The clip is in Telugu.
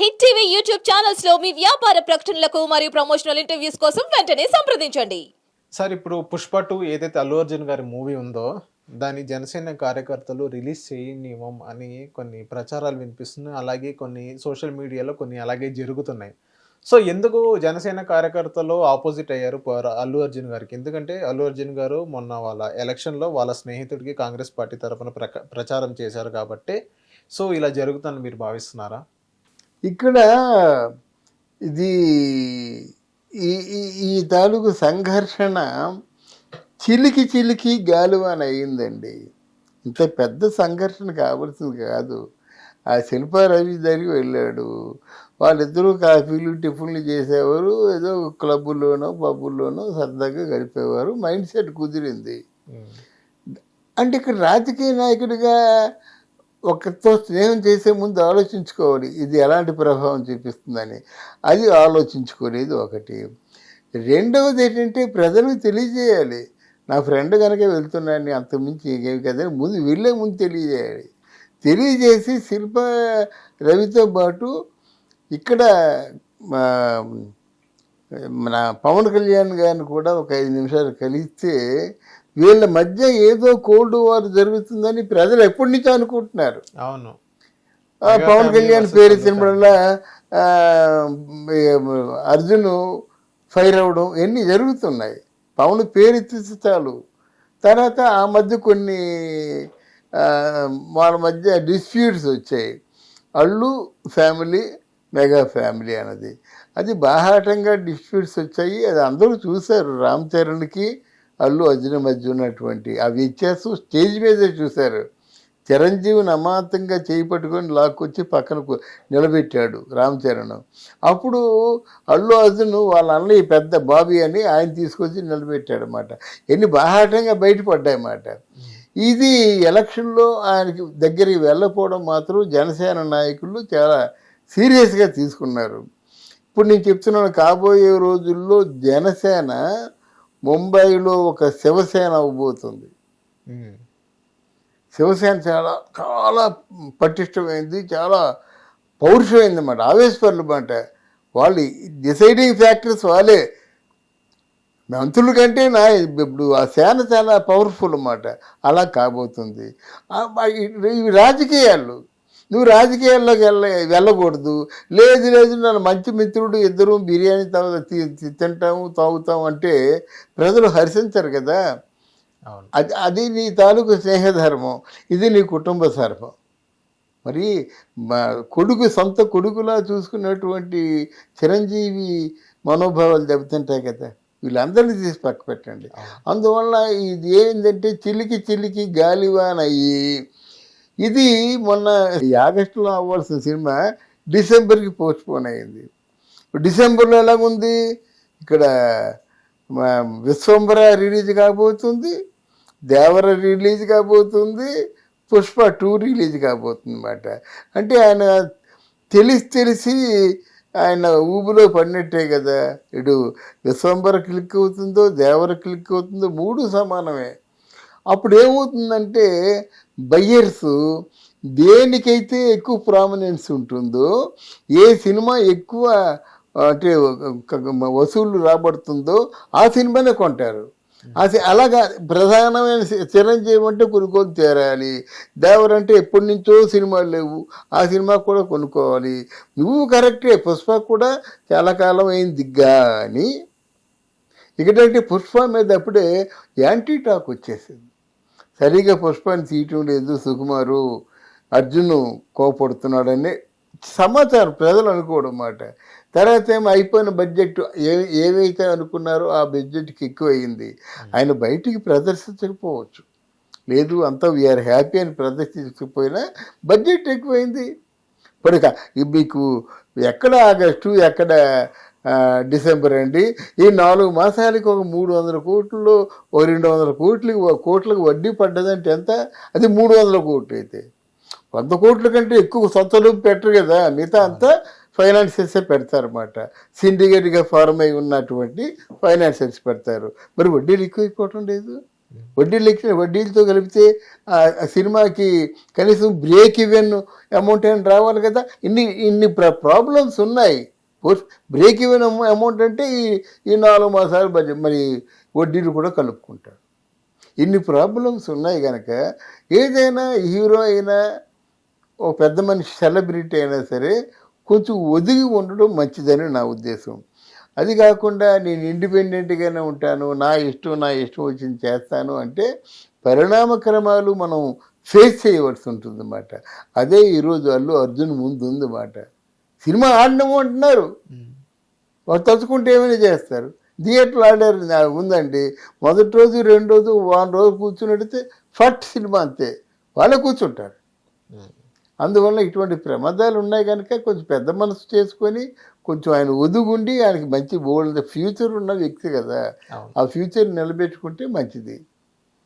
హిట్ టీవీ యూట్యూబ్ ఛానల్స్లో మీ వ్యాపార ప్రకటనలకు మరియు ప్రమోషనల్ ఇంటర్వ్యూస్ కోసం వెంటనే సంప్రదించండి. సార్ ఇప్పుడు పుష్ప టూ ఏదైతే అల్లు అర్జున్ గారి మూవీ ఉందో దాని జనసేన కార్యకర్తలు రిలీజ్ చేయనివ్వం అని కొన్ని ప్రచారాలు వినిపిస్తున్నాయి. అలాగే కొన్ని సోషల్ మీడియాలో కొన్ని అలాగే జరుగుతున్నాయి. సో ఎందుకు జనసేన కార్యకర్తలు ఆపోజిట్ అయ్యారు అల్లు అర్జున్ గారికి? ఎందుకంటే అల్లు అర్జున్ గారు మొన్న వాళ్ళ ఎలక్షన్లో వాళ్ళ స్నేహితుడికి కాంగ్రెస్ పార్టీ తరఫున ప్రచారం చేశారు కాబట్టి. సో ఇలా జరుగుతుందని మీరు భావిస్తున్నారా? ఇక్కడ ఇది ఈ తాలూకు సంఘర్షణ చిలికి చిలికి గాలువాన అయిందండి. ఇంత పెద్ద సంఘర్షణ కావాల్సింది కాదు. ఆ శిల్పారవి దగ్గరికి వెళ్ళాడు. వాళ్ళిద్దరూ కాఫీలు టిఫిన్లు చేసేవారు. ఏదో క్లబ్బుల్లోనో పబ్బుల్లోనో సరదాగా గడిపేవారు. మైండ్ సెట్ కుదిరింది. అంటే ఇక్కడ రాజకీయ నాయకుడిగా ఒకరితో స్నేహం చేసే ముందు ఆలోచించుకోవాలి. ఇది ఎలాంటి ప్రభావం చూపిస్తుందని. అది ఆలోచించుకోలేదు ఒకటి. రెండవది ఏంటంటే ప్రజలకు తెలియజేయాలి. నా ఫ్రెండ్ కనుక వెళ్తున్నాను అంతకుమించి ఇంకేమి కదా. ముందు వెళ్ళే ముందు తెలియజేయాలి. తెలియజేసి శిల్ప రవితో పాటు ఇక్కడ మా మన పవన్ కళ్యాణ్ గారిని కూడా ఒక ఐదు నిమిషాలు కలిస్తే వీళ్ళ మధ్య ఏదో కోల్డ్ వార్ జరుగుతుందని ప్రజలు ఎప్పటి నుంచో అనుకుంటున్నారు. అవును. పవన్ కళ్యాణ్ పేరు తినడంలో అర్జున్ ఫైర్ అవ్వడం ఇవన్నీ జరుగుతున్నాయి. పవన్ పేరు ఎత్తితే చాలు. తర్వాత ఆ మధ్య కొన్ని వాళ్ళ మధ్య డిస్ప్యూట్స్ వచ్చాయి. అల్లు ఫ్యామిలీ మెగా ఫ్యామిలీ అన్నది. అది బాహాటంగా డిస్ప్యూట్స్ వచ్చాయి. అది అందరూ చూశారు రామ్ చరణ్కి. అల్లు అర్జున మధ్య ఉన్నటువంటి ఆ వ్యత్యాసం స్టేజ్ మీదే చూశారు. చిరంజీవిని అమాంతంగా చేయి పట్టుకొని లాక్కొచ్చి పక్కన నిలబెట్టాడు రామచరణ్ అప్పుడు అల్లు అర్జున్ వాళ్ళ అన్నయ్య పెద్ద బాబీ అని ఆయన తీసుకొచ్చి నిలబెట్టాడు ఎన్ని బాహాటంగా బయటపడ్డాయన్నమాట. ఇది ఎలక్షన్లో ఆయనకి దగ్గరికి వెళ్ళకపోవడం మాత్రం జనసేన నాయకులు చాలా సీరియస్గా తీసుకున్నారు. ఇప్పుడు నేను చెప్తున్నాను కాబోయే రోజుల్లో జనసేన ముంబైలో ఒక శివసేన అవ్వబోతుంది. శివసేన చాలా చాలా పటిష్టమైంది చాలా పౌరుషమైంది అన్నమాట. ఆవేశపరులు అన్నమాట. వాళ్ళు డిసైడింగ్ ఫ్యాక్టర్స్ వాళ్ళే. మంత్రుల కంటే నా ఇప్పుడు ఆ సేన చాలా పవర్ఫుల్ అన్నమాట. అలా కాబోతుంది. రాజకీయాలు నువ్వు రాజకీయాల్లోకి వెళ్ళ వెళ్ళకూడదు. లేదు లేదు నన్ను మంచి మిత్రుడు ఇద్దరు బిర్యానీ తాగు తి- తి- తింటాము తాగుతాం అంటే ప్రజలు హర్షించరు కదా. అది అది నీ తాలూకు స్నేహధర్మం. ఇది నీ కుటుంబ ధర్మం మరి కొడుకు సొంత కొడుకులా చూసుకున్నటువంటి చిరంజీవి మనోభావాలు దెబ్బతింటాయి కదా. వీళ్ళందరినీ తీసి పక్క పెట్టండి అందువల్ల ఇది ఏంటంటే చిలికి చిలికి గాలివాన్ అయ్యి ఇది మొన్న ఆగస్టులో అవ్వాల్సిన సినిమా డిసెంబర్కి పోస్ట్పోన్ అయింది. డిసెంబర్లో ఎలాగుంది? ఇక్కడ విశ్వంబర రిలీజ్ కాబోతుంది దేవర రిలీజ్ కాబోతుంది పుష్ప టూ రిలీజ్ కాబోతుంది అన్నమాట అంటే ఆయన తెలిసి తెలిసి ఆయన ఊబిలో పడినట్టే కదా. ఇటు విశ్వంబర క్లిక్ అవుతుందో దేవర క్లిక్ అవుతుందో మూడు సమానమే. అప్పుడు ఏమవుతుందంటే బయ్యర్స్ దేనికైతే ఎక్కువ ప్రామినెన్స్ ఉంటుందో ఏ సినిమా ఎక్కువ అంటే వసూళ్ళు రాబడుతుందో ఆ సినిమానే కొంటారు. అది అలాగా ప్రధానమైన చిరంజీవి అంటే కొనుక్కొని తీరాలి. దేవర్ అంటే ఎప్పటి నుంచో సినిమాలు లేవు. ఆ సినిమా కూడా కొనుక్కోవాలి. నువ్వు కరెక్టే. పుష్ప కూడా చాలా కాలం అయింది కానీ ఎందుకంటే పుష్ప మీద అప్పుడే యాంటీ టాక్ వచ్చేసింది. సరిగా పుష్పాన్ని తీయటం లేదు సుకుమారు. అర్జున్ కోపడుతున్నాడని సమాచారం ప్రజలు అనుకోవడం మాట. తర్వాత ఏమో అయిపోయిన బడ్జెట్ ఏ ఏవైతే అనుకున్నారో ఆ బడ్జెట్కి ఎక్కువ అయింది ఆయన బయటికి ప్రదర్శించకపోవచ్చు. లేదు అంతా వీఆర్ హ్యాపీ అని ప్రదర్శించకపోయినా బడ్జెట్ ఎక్కువైంది. ఇప్పుడు మీకు ఎక్కడ ఆగస్టు ఎక్కడ డిసెంబర్ అండి. ఈ నాలుగు మాసాలకి ఒక మూడు వందల కోట్లు ఒక రెండు వందల కోట్లకి కోట్లకు వడ్డీ పడ్డదంటే ఎంత? అది మూడు వందల కోట్లు అయితే. వంద కోట్ల కంటే ఎక్కువ సొంత పెట్టరు కదా. మిగతా అంతా ఫైనాన్షియల్సే పెడతారన్నమాట. సిండికేట్గా ఫార్మ్ అయి ఉన్నటువంటి ఫైనాన్షియల్స్ పెడతారు. మరి వడ్డీలు ఎక్కువ అయిపోవటం లేదు. వడ్డీలు ఎక్కిన వడ్డీలతో కలిపితే ఆ సినిమాకి కనీసం బ్రేక్ ఈవెన్ అమౌంట్ అయినా రావాలి కదా? ఇన్ని ఇన్ని ప్రాబ్లమ్స్ ఉన్నాయి. బ్రేక్ ఈవెన్ అమౌంట్ అంటే ఈ ఈ నాలుగు మాసాలు బడ్జెట్ మరి వడ్డీలు కూడా కలుపుకుంటారు ఇన్ని ప్రాబ్లమ్స్ ఉన్నాయి కనుక ఏదైనా హీరో అయినా ఓ పెద్ద మనిషి సెలబ్రిటీ అయినా సరే కొంచెం ఒదిగి ఉండడం మంచిదని నా ఉద్దేశం. అది కాకుండా నేను ఇండిపెండెంట్గానే ఉంటాను నా ఇష్టం నా ఇష్టం వచ్చింది చేస్తాను అంటే పరిణామక్రమాలు మనం ఫేస్ చేయవలసి ఉంటుందన్నమాట. అదే ఈరోజు అల్లు అర్జున్ ముందు ఉందన్నమాట సినిమా ఆడడం అంటున్నారు. వాళ్ళు తలుచుకుంటే ఏమైనా చేస్తారు. థియేటర్లు ఆడారు ఉందండి. మొదటి రోజు రెండు రోజు వారం రోజు కూర్చున్నట్టయితే ఫట్ సినిమా అంతే. వాళ్ళే కూర్చుంటారు. అందువల్ల ఇటువంటి ప్రమాదాలు ఉన్నాయి కనుక కొంచెం పెద్ద మనసు చేసుకొని కొంచెం ఆయన ఒదుగుండి ఆయనకి మంచి బోల్డ్ ఫ్యూచర్ ఉన్న వ్యక్తి కదా. ఆ ఫ్యూచర్ నిలబెట్టుకుంటే మంచిది.